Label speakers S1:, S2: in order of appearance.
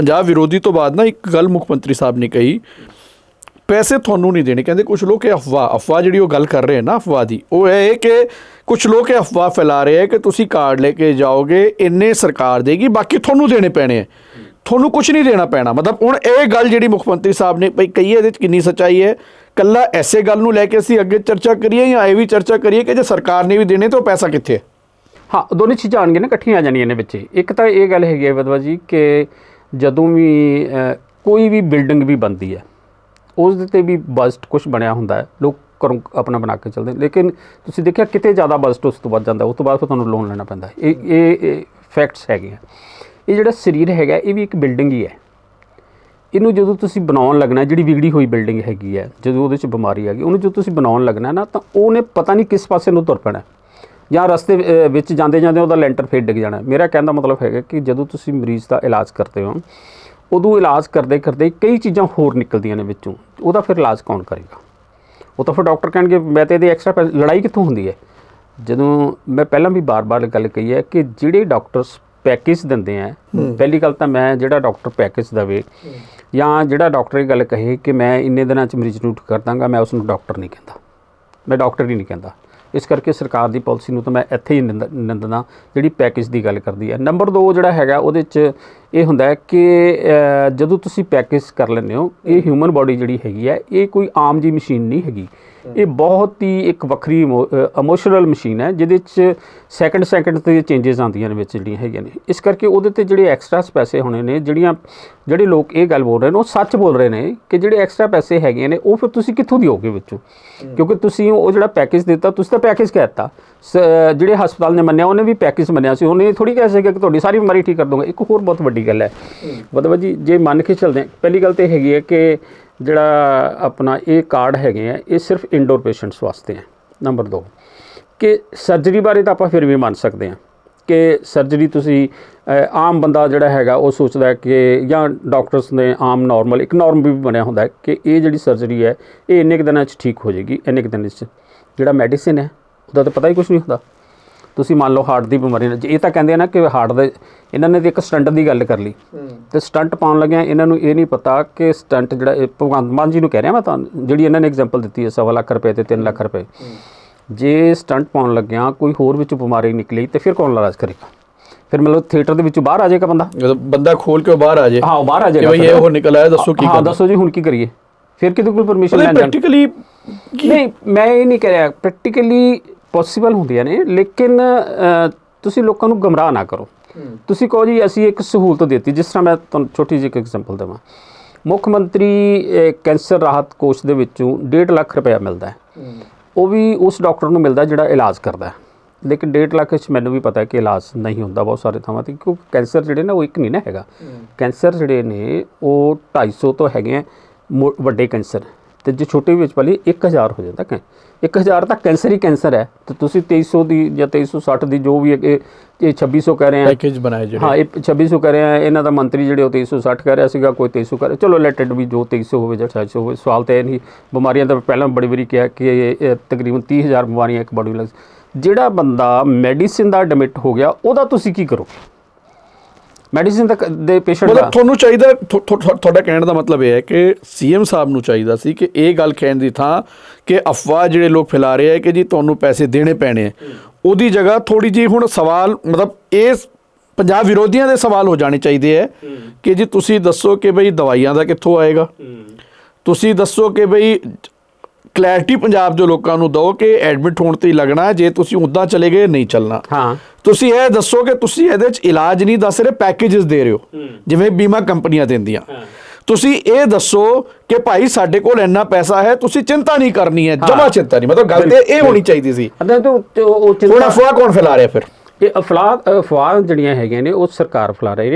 S1: ਪੰਜਾਬ ਵਿਰੋਧੀ ਤੋਂ ਬਾਅਦ ਨਾ ਇੱਕ ਗੱਲ ਮੁੱਖ ਮੰਤਰੀ ਸਾਹਿਬ ਨੇ ਕਹੀ, ਪੈਸੇ ਤੁਹਾਨੂੰ ਨਹੀਂ ਦੇਣੇ। ਕਹਿੰਦੇ ਕੁਝ ਲੋਕ ਇਹ ਅਫਵਾਹ ਅਫਵਾਹ ਜਿਹੜੀ ਉਹ ਗੱਲ ਕਰ ਰਹੇ ਹਨ ਨਾ ਅਫਵਾਹ ਦੀ, ਉਹ ਇਹ ਕਿ ਕੁਝ ਲੋਕ ਇਹ ਅਫਵਾਹ ਫੈਲਾ ਰਹੇ ਹੈ ਕਿ ਤੁਸੀਂ ਕਾਰਡ ਲੈ ਕੇ ਜਾਓਗੇ, ਇੰਨੇ ਸਰਕਾਰ ਦੇਗੀ, ਬਾਕੀ ਤੁਹਾਨੂੰ ਦੇਣੇ ਪੈਣੇ ਹੈ ਤੁਹਾਨੂੰ ਕੁਝ ਨਹੀਂ ਦੇਣਾ ਪੈਣਾ। ਮਤਲਬ ਹੁਣ ਇਹ ਗੱਲ ਜਿਹੜੀ ਮੁੱਖ ਮੰਤਰੀ ਸਾਹਿਬ ਨੇ ਭਈ ਕਹੀ ਹੈ, ਇਹਦੇ ਵਿੱਚ ਕਿੰਨੀ ਸੱਚਾਈ ਹੈ। ਕੱਲਾ ਐਸੇ ਗੱਲ ਨੂੰ ਲੈ ਕੇ ਅਸੀਂ ਅੱਗੇ ਚਰਚਾ ਕਰੀਏ ਜਾਂ ਇਹ ਵੀ ਚਰਚਾ ਕਰੀਏ ਕਿ ਜੇ ਸਰਕਾਰ ਨੇ ਵੀ ਦੇਣੇ, ਤਾਂ ਉਹ ਪੈਸਾ ਕਿੱਥੇ ਹੈ?
S2: ਹਾਂ, ਦੋਨੇ ਚੀਜ਼ਾਂ ਆਣਗੀਆਂ ਨਾ, ਇਕੱਠੀਆਂ ਆ ਜਾਣੀਆਂ ਨੇ ਵਿੱਚ। ਇੱਕ ਤਾਂ ਇਹ ਗੱਲ ਹੈਗੀ ਹੈ ਬਦਵਾ ਜੀ, ਕਿ ਜਦੋਂ ਵੀ ਕੋਈ ਵੀ ਬਿਲਡਿੰਗ ਵੀ ਬਣਦੀ ਹੈ, ਉਸ ਦੇ ਤੇ ਵੀ ਬਜਟ ਕੁਝ ਬਣਿਆ ਹੁੰਦਾ ਹੈ। ਲੋਕ ਘਰੋਂ ਆਪਣਾ ਬਣਾ ਕੇ ਚੱਲਦੇ ਲੇਕਿਨ ਤੁਸੀਂ ਦੇਖਿਆ ਕਿਤੇ ਜ਼ਿਆਦਾ ਬਜਟ ਉਸ ਤੋਂ ਵੱਧ ਜਾਂਦਾ, ਉਸ ਤੋਂ ਬਾਅਦ ਫਿਰ ਤੁਹਾਨੂੰ ਲੋਨ ਲੈਣਾ ਪੈਂਦਾ ਇਹ ਇਹ ਫੈਕਟਸ ਹੈਗੇ ਆ ਇਹ ਜਿਹੜਾ ਸਰੀਰ ਹੈਗਾ, ਇਹ ਵੀ ਇੱਕ ਬਿਲਡਿੰਗ ਹੀ ਹੈ। ਇਹਨੂੰ ਜਦੋਂ ਤੁਸੀਂ ਬਣਾਉਣ ਲੱਗਣਾ, ਜਿਹੜੀ ਵਿਗੜੀ ਹੋਈ ਬਿਲਡਿੰਗ ਹੈਗੀ ਹੈ, ਜਦੋਂ ਉਹਦੇ 'ਚ ਬਿਮਾਰੀ ਆ ਗਈ, ਉਹਨੂੰ ਜਦੋਂ ਤੁਸੀਂ ਬਣਾਉਣ ਲੱਗਣਾ ਨਾ, ਤਾਂ ਉਹਨੇ ਪਤਾ ਨਹੀਂ ਕਿਸ ਪਾਸੇ ਨੂੰ ਤੁਰ ਪੈਣਾ। ਜਾਂ ਰਸਤੇ ਵਿੱਚ ਜਾਂਦੇ ਜਾਂਦੇ ਉਹਦਾ ਲੈਂਟਰ ਫੇਟ ਡਿੱਗ ਜਾਣਾ। ਮੇਰਾ ਕਹਿਣ ਦਾ ਮਤਲਬ ਹੈਗਾ ਕਿ ਜਦੋਂ ਤੁਸੀਂ ਮਰੀਜ਼ ਦਾ ਇਲਾਜ ਕਰਦੇ ਹੋ ਉਦੋਂ ਇਲਾਜ ਕਰਦੇ ਕਰਦੇ ਕਈ ਚੀਜ਼ਾਂ ਹੋਰ ਨਿਕਲਦੀਆਂ ਨੇ ਵਿੱਚੋਂ। ਉਹਦਾ ਫਿਰ ਇਲਾਜ ਕੌਣ ਕਰੇਗਾ? ਉਹ ਤਾਂ ਫਿਰ ਡਾਕਟਰ ਕਹਿਣਗੇ ਮੈਂ ਤੇ ਇਹਦੇ ਐਕਸਟਰਾ ਲੜਾਈ ਕਿੱਥੋਂ ਹੁੰਦੀ ਹੈ? ਜਦੋਂ ਮੈਂ ਪਹਿਲਾਂ ਵੀ ਬਾਰ-ਬਾਰ ਗੱਲ ਕਹੀ ਹੈ ਕਿ ਜਿਹੜੇ ਡਾਕਟਰਸ ਪੈਕੇਜ ਦਿੰਦੇ ਆ ਪਹਿਲੀ ਗੱਲ ਤਾਂ ਮੈਂ ਜਿਹੜਾ ਡਾਕਟਰ ਪੈਕੇਜ ਦਵੇ ਜਾਂ ਜਿਹੜਾ ਡਾਕਟਰ ਇਹ ਗੱਲ ਕਹੇ ਕਿ ਮੈਂ ਇੰਨੇ ਦਿਨਾਂ ਚ ਮਰੀਜ਼ ਨੂੰ ਠੀਕ ਕਰ ਦਾਂਗਾ ਮੈਂ ਉਸ ਨੂੰ ਡਾਕਟਰ ਨਹੀਂ ਕਹਿੰਦਾ। ਮੈਂ ਡਾਕਟਰ ਹੀ ਨਹੀਂ ਕਹਿੰਦਾ। ਇਸ ਕਰਕੇ ਸਰਕਾਰ ਦੀ ਪਾਲਿਸੀ ਨੂੰ ਤਾਂ ਮੈਂ ਇੱਥੇ ਹੀ ਨਿੰਦ- ਨਿੰਦਣਾ, ਜਿਹੜੀ ਪੈਕੇਜ ਦੀ ਗੱਲ ਕਰਦੀ ਹੈ। ਨੰਬਰ 2 ਜਿਹੜਾ ਹੈਗਾ, ਉਹਦੇ 'ਚ ਇਹ ਹੁੰਦਾ ਹੈ ਕਿ ਜਦੋਂ ਤੁਸੀਂ ਪੈਕੇਜ ਕਰ ਲੈਂਦੇ ਹੋ, ਇਹ ਹਿਊਮਨ ਬਾਡੀ ਜਿਹੜੀ ਹੈਗੀ ਹੈ, ਇਹ ਕੋਈ ਆਮ ਜੀ ਮਸ਼ੀਨ ਨਹੀਂ ਹੈਗੀ। ਇਹ ਬਹੁਤ ਹੀ ਇੱਕ ਵੱਖਰੀ ਇਮੋਸ਼ਨਲ ਮਸ਼ੀਨ ਹੈ ਜਿਹਦੇ 'ਚ ਸੈਕਿੰਡ ਸੈਕਿੰਡ ਤੇ ਚੇਂਜਸ ਆਉਂਦੀਆਂ ਨੇ ਵਿੱਚ ਜਿਹੜੀਆਂ ਹੈਗੀਆਂ ਨੇ। ਇਸ ਕਰਕੇ ਉਹਦੇ ਤੇ ਜਿਹੜੇ ਐਕਸਟਰਾ ਪੈਸੇ ਹੋਣੇ ਨੇ ਜਿਹੜੀਆਂ ਜਿਹੜੇ ਲੋਕ ਇਹ ਗੱਲ ਬੋਲ ਰਹੇ ਨੇ ਉਹ ਸੱਚ ਬੋਲ ਰਹੇ ਨੇ ਕਿ ਜਿਹੜੇ ਐਕਸਟਰਾ ਪੈਸੇ ਹੈਗੇ ਨੇ ਉਹ ਫਿਰ ਤੁਸੀਂ ਕਿੱਥੋਂ ਦਿਓਗੇ ਵਿੱਚੋਂ? ਕਿਉਂਕਿ ਤੁਸੀਂ ਉਹ ਜਿਹੜਾ ਪੈਕੇਜ ਦਿੱਤਾ ਤੁਸੀਂ ਤਾਂ ਪੈਕੇਜ ਕਹਿਤਾ ਜਿਹੜੇ ਹਸਪਤਾਲ ਨੇ ਮੰਨਿਆ ਉਹਨੇ ਵੀ ਪੈਕੇਜ ਮੰਨਿਆ ਸੀ। ਉਹਨੇ ਥੋੜੀ ਕਹਿ ਸਕਿਆ ਕਿ ਤੁਹਾਡੀ ਸਾਰੀ ਬਿਮਾਰੀ ਠੀਕ ਕਰ ਦੂੰਗਾ ਇੱਕ ਹੋਰ ਬਹੁਤ ਵੱਡੀ ਗੱਲ ਹੈ। ਮਤਲਬ ਜੀ ਜੇ ਮੰਨ ਕੇ ਚੱਲਦੇ ਹਾਂ ਪਹਿਲੀ ਗੱਲ ਤੇ ਹੈਗੀ ਹੈ ਕਿ ਜਿਹੜਾ ਆਪਣਾ ਇਹ ਕਾਰਡ ਹੈਗੇ ਆ, ਇਹ ਸਿਰਫ ਇਨਡੋਰ ਪੇਸ਼ੈਂਟਸ ਵਾਸਤੇ ਹੈ ਨੰਬਰ 2 ਕਿ ਸਰਜਰੀ ਬਾਰੇ ਤਾਂ ਆਪਾਂ ਫਿਰ ਵੀ ਮੰਨ ਸਕਦੇ ਹਾਂ ਕਿ ਸਰਜਰੀ ਤੁਸੀਂ ਆਮ ਬੰਦਾ ਜਿਹੜਾ ਹੈਗਾ ਉਹ ਸੋਚਦਾ ਕਿ, ਜਾਂ ਡਾਕਟਰਸ ਨੇ ਆਮ ਨਾਰਮਲ ਇੱਕ ਨਾਰਮ ਵੀ ਬਣਿਆ ਹੁੰਦਾ ਕਿ ਇਹ ਜਿਹੜੀ ਸਰਜਰੀ ਹੈ, ਇਹ ਇੰਨੇ ਕੁ ਦਿਨਾਂ 'ਚ ਠੀਕ ਹੋ ਜਾਏਗੀ, ਇੰਨੇ ਕੁ ਦਿਨਾਂ 'ਚ। ਜਿਹੜਾ ਮੈਡੀਸਿਨ ਹੈ, ਉਹਦਾ ਤਾਂ ਪਤਾ ਹੀ ਕੁਝ ਨਹੀਂ ਹੁੰਦਾ। ਤੁਸੀਂ ਮੰਨ ਲਓ ਹਾਰਟ ਦੀ ਬਿਮਾਰੀ ਨਾਲ ਇਹ ਤਾਂ ਕਹਿੰਦੇ ਆ ਨਾ ਕਿ ਹਾਰਟ ਦੇ ਇਹਨਾਂ ਨੇ ਤੇ ਇੱਕ ਸਟੰਟ ਦੀ ਗੱਲ ਕਰ ਲਈ। ਤੇ ਸਟੰਟ ਪਾਉਣ ਲੱਗਿਆ ਇਹਨਾਂ ਨੂੰ ਇਹ ਨਹੀਂ ਪਤਾ ਕਿ ਸਟੰਟ ਜਿਹੜਾ ਭਗਵੰਤ ਮਾਨ ਜੀ ਨੂੰ ਕਹਿ ਰਿਹਾ ਮੈਂ ਤੁਹਾਨੂੰ ਜਿਹੜੀ ਇਹਨਾਂ ਨੇ ਐਗਜ਼ਾਮਪਲ ਦਿੱਤੀ ਹੈ ਸਵਾ ਲੱਖ ਰੁਪਏ ਤੇ 3 ਲੱਖ ਰੁਪਏ। ਜੇ ਸਟੰਟ ਪਾਉਣ ਲੱਗਿਆ ਕੋਈ ਹੋਰ ਵਿੱਚ ਬਿਮਾਰੀ ਨਿਕਲੀ ਤੇ ਫਿਰ ਕੌਣ ਇਲਾਜ ਕਰੇਗਾ? ਫਿਰ ਮਤਲਬ ਥੀਏਟਰ ਦੇ ਵਿੱਚੋਂ ਬਾਹਰ ਆ ਜਾਏਗਾ ਬੰਦਾ?
S1: ਬੰਦਾ ਖੋਲ ਕੇ ਬਾਹਰ ਆ ਜਾਏ।
S2: ਹਾਂ ਬਾਹਰ ਆ ਜਾਏਗਾ
S1: ਇਹ ਉਹ ਨਿਕਲ ਆਇਆ ਦੱਸੋ ਕੀ
S2: ਹਾਂ ਦੱਸੋ ਜੀ ਹੁਣ ਕੀ ਕਰੀਏ? ਫਿਰ ਕਿਹਦੇ ਕੋਲ ਪਰਮਿਸ਼ਨ ਲੈਣ ਜਾਣ।
S1: ਪ੍ਰੈਕਟੀਕਲੀ
S2: ਨਹੀਂ ਮੈਂ ਇਹ ਨਹੀਂ ਕਹਿ ਰਿਹਾ ਪ੍ਰੈਕਟੀਕਲੀ ਪੋਸੀਬਲ ਹੁੰਦੀਆਂ ਨੇ ਲੇਕਿਨ ਤੁਸੀਂ ਲੋਕਾਂ ਨੂੰ ਗਮਰਾਹ ਨਾ ਕਰੋ। ਤੁਸੀਂ ਕਹੋ ਜੀ ਅਸੀਂ ਇੱਕ ਸਹੂਲਤ ਦਿੱਤੀ ਜਿਸ ਤਰ੍ਹਾਂ ਮੈਂ ਤੁਹਾਨੂੰ ਛੋਟੀ ਜਿਹੀ ਇੱਕ ਐਗਜ਼ਾਮਪਲ ਦੇਵਾਂ। ਮੁੱਖ ਮੰਤਰੀ ਕੈਂਸਰ ਰਾਹਤ ਕੋਸ਼ ਦੇ ਵਿੱਚੋਂ 1.5 ਲੱਖ ਰੁਪਏ ਮਿਲਦਾ ਹੈ। ਉਹ ਵੀ ਉਸ ਡਾਕਟਰ ਨੂੰ ਮਿਲਦਾ ਜਿਹੜਾ ਇਲਾਜ ਕਰਦਾ ਹੈ। ਲੇਕਿਨ 1.5 ਲੱਖ ਵਿੱਚ ਮੈਨੂੰ ਵੀ ਪਤਾ ਹੈ ਕਿ ਇਲਾਜ ਨਹੀਂ ਹੁੰਦਾ ਬਹੁਤ ਸਾਰੇ ਥਾਵਾਂ ਤੇ ਕਿਉਂਕਿ ਕੈਂਸਰ ਜਿਹੜੇ ਨਾ ਉਹ ਇੱਕ ਨਹੀਂ ਨਾ ਹੈਗਾ। ਕੈਂਸਰ ਜਿਹੜੇ ਨੇ ਉਹ 250 ਤੋਂ ਹੈਗੇ ਆ ਵੱਡੇ ਕੈਂਸਰ। ਤੇ ਜੇ ਛੋਟੇ ਵਿੱਚ ਵਾਲੀ 1000 ਹੋ ਜਾਂਦਾ ਕਿ 1000 ਤਾਂ ਕੈਂਸਰ ਹੀ ਕੈਂਸਰ ਹੈ। ਤੇ ਤੁਸੀਂ 2300 ਦੀ ਜਾਂ 2360 ਦੀ ਜੋ ਵੀ ਇਹ ਇਹ 2600 ਕਹਿ ਰਹੇ ਆ।
S1: ਪੈਕੇਜ ਬਣਾਏ ਜਿਹੜੇ।
S2: ਹਾਂ ਇਹ 2600 ਕਹਿ ਰਹੇ ਆ। ਇਹਨਾਂ ਦਾ ਮੰਤਰੀ ਜਿਹੜੇ ਉਹ 2360 ਕਹਿ ਰਿਹਾ ਸੀਗਾ ਕੋਈ 2300 ਕਹਿ ਰਿਹਾ। ਚਲੋ ਲੈਟਡ ਵੀ ਜੋ 2300 ਹੋਵੇ ਜਾਂ 400 ਹੋਵੇ ਸਵਾਲ ਤਾਂ ਇਹ ਨਹੀਂ। ਬਿਮਾਰੀਆਂ ਦਾ ਪਹਿਲਾਂ ਬੜੀ ਵਾਰੀ ਕਿਹਾ ਕਿ ਤਕਰੀਬਨ 30000 ਬਿਮਾਰੀਆਂ ਇੱਕ ਬੜੀ ਲੱਗ ਜਿਹੜਾ ਬੰਦਾ ਮੈਡੀਸਿਨ ਦਾ ਐਡਮਿਟ ਹੋ ਗਿਆ ਉਹਦਾ ਤੁਸੀਂ ਕੀ ਕਰੋਗੇ? ਮੈਡੀਸਿਨ ਦਾ ਕ- ਦੇ ਪੇਸ਼ੈਂਟ ਦਾ।
S1: ਮਤਲਬ ਤੁਹਾਨੂੰ ਚਾਹੀਦਾ ਤੁਹਾਡਾ ਕਹਿਣ ਦਾ ਮਤਲਬ ਇਹ ਹੈ ਕਿ ਸੀਐਮ ਸਾਹਿਬ ਨੂੰ ਚਾਹੀਦਾ ਸੀ ਕਿ ਇਹ ਗੱਲ ਕਹਿਣ ਦੀ ਥਾਂ ਕਿ ਅਫਵਾਹ ਜਿਹੜੇ ਲੋਕ ਫੈਲਾ ਰਹੇ ਆ ਕਿ ਜੀ ਤੁਹਾਨੂੰ ਪੈਸੇ ਦੇਣੇ ਪੈਣੇ ਆ। ਉਹਦੀ ਜਗ੍ਹਾ ਥੋੜੀ ਜੀ ਹੁਣ ਸਵਾਲ ਮਤਲਬ ਇਹ ਪੰਜਾਬ ਵਿਰੋਧੀਆਂ ਦੇ ਸਵਾਲ ਹੋ ਜਾਣੇ ਚਾਹੀਦੇ ਹੈ ਕਿ ਜੀ ਤੁਸੀਂ ਦੱਸੋ ਕਿ ਬਈ ਦਵਾਈਆਂ ਦਾ ਕਿੱਥੋਂ ਆਏਗਾ? ਤੁਸੀਂ ਦੱਸੋ ਕਿ ਬਈ ਕਲੈਰਿਟੀ ਪੰਜਾਬ ਦੇ ਲੋਕਾਂ ਨੂੰ ਦਿਓ ਕਿ ਐਡਮਿਟ ਹੋਣ ਤੇ ਲੱਗਣਾ ਜੇ ਤੁਸੀਂ ਉੱਦਾਂ ਚਲੇ ਗਏ ਨਹੀਂ ਚੱਲਣਾ।
S2: ਹਾਂ।
S1: ਤੁਸੀਂ ਇਹ ਦੱਸੋ ਕਿ ਤੁਸੀਂ ਇਹਦੇ ਵਿੱਚ ਇਲਾਜ ਨਹੀਂ ਦੱਸ ਰਹੇ ਪੈਕੇजेस ਦੇ ਰਹੇ ਹੋ ਜਿਵੇਂ ਬੀਮਾ ਕੰਪਨੀਆਂ ਦਿੰਦੀਆਂ। ਤੁਸੀਂ ਇਹ ਦੱਸੋ ਕਿ ਭਾਈ ਸਾਡੇ ਕੋਲ ਇੰਨਾ ਪੈਸਾ ਹੈ ਤੁਸੀਂ ਚਿੰਤਾ ਨਹੀਂ ਕਰਨੀ ਹੈ ਜਮਾ ਚਿੰਤਾ ਨਹੀਂ ਮਤਲਬ ਗੱਲ ਤੇ ਇਹ ਹੋਣੀ ਚਾਹੀਦੀ ਸੀ।
S2: ਉਹ
S1: ਹੁਣ
S2: ਚਿੰਤਾ
S1: ਅਫਵਾਹ ਕੌਣ ਫੈਲਾ ਰਿਹਾ ਫਿਰ?
S2: ਇਹ ਅਫਲਾਹ ਅਫਵਾਹ ਜਿਹੜੀਆਂ ਹੈਗੀਆਂ ਨੇ ਉਹ ਸਰਕਾਰ ਫੈਲਾ ਰਹੀ ਹੈ।